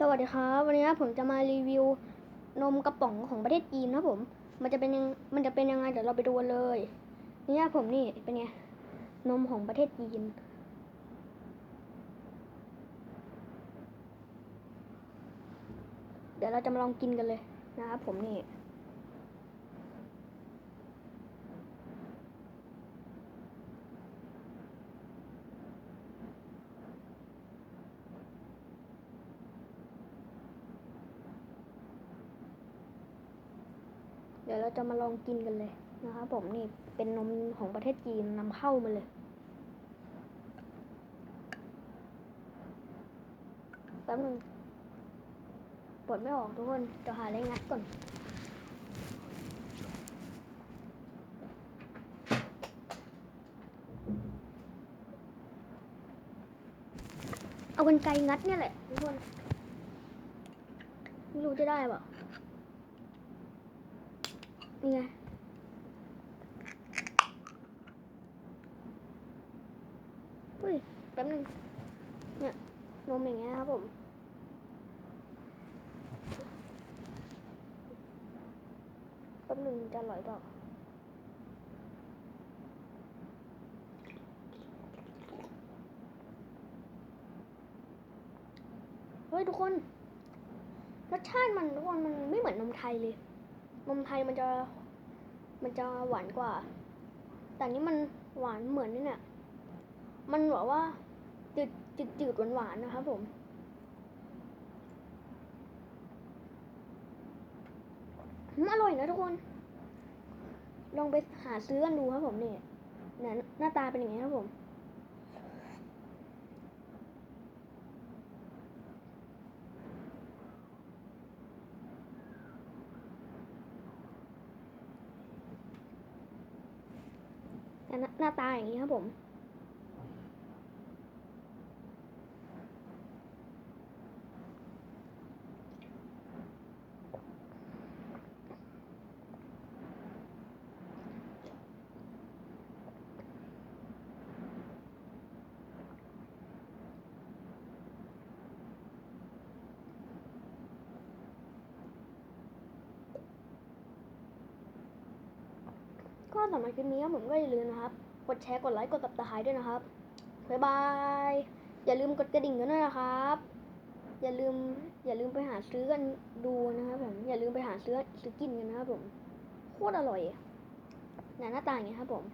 สวัสดีครับ วันนี้ผมจะมารีวิวนมกระป๋องของประเทศจีนนะผม มันจะเป็นยังมันจะเป็นยังไงเดี๋ยวเราไปดูกันเลย นี่ผมนี่เป็นไงนมของประเทศจีน เดี๋ยวเราจะมาลองกินกันเลยนะครับผมนี่ เดี๋ยวเราจะมาลองกินกันเลยนะครับผมนี่เป็นนมของประเทศจีนนำเข้ามาเลย แป๊บนึงปลดไม่ออกทุกคนจะหาอะไรงัดก่อน เอากันไกรงัดเนี่ยแหละทุกคน ไม่รู้จะได้เปล่า นี่ไงเฮ้ยแป๊บนึงเนี่ยนมอย่างเงี้ยครับผมแป๊บนึงจะอร่อยเปล่าเฮ้ยทุกคนรสชาติมันทุกคนมันไม่เหมือนนมไทยเลย นมไทยมันจะ มันจะหวานกว่า แต่นี้มันหวานเหมือนนี่เนี่ย มันแบบว่าจืดจืดจืดหวานหวานๆนะครับผมอืมอร่อยนะทุกคน ลองไปหาซื้อกันดูครับผมนี่เนี่ยหน้าตาเป็นอย่างนี้ครับผม หน้าตาอย่างนี้ครับผม ก็สำหรับคลิปนี้ผมก็อย่าลืมนะครับ กดแชร์ กดไลค์ กดตับตายด้วยนะครับ บ๊ายบาย อย่าลืมกดกระดิ่งกันด้วยนะครับ อย่าลืม อย่าลืมไปหาซื้อกันดูนะครับผม อย่าลืมไปหาซื้อซื้อกินกันนะครับผม โคตรอร่อยเนี่ยหน้าตาอย่างเงี้ยครับผม